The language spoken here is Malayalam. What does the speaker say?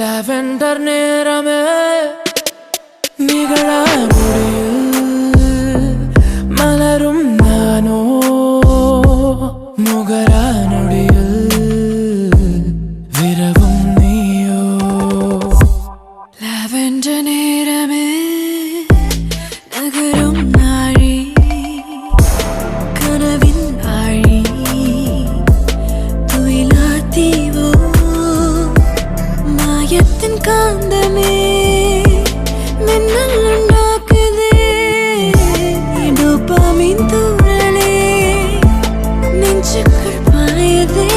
ലാവെൻഡർ നേരമേ നികളാ മുടിയിൽ മലരും നാനോ മുകരാനൊടിയിൽ വിരവും നീയോ. ലാവെൻഡർ നേരമേ കാന്തമേ മിന്നലുണ്ടാക്കതേ ഡോപ്പാമീൻ തൂറലേ നെഞ്ചുക്കൾ പായതേ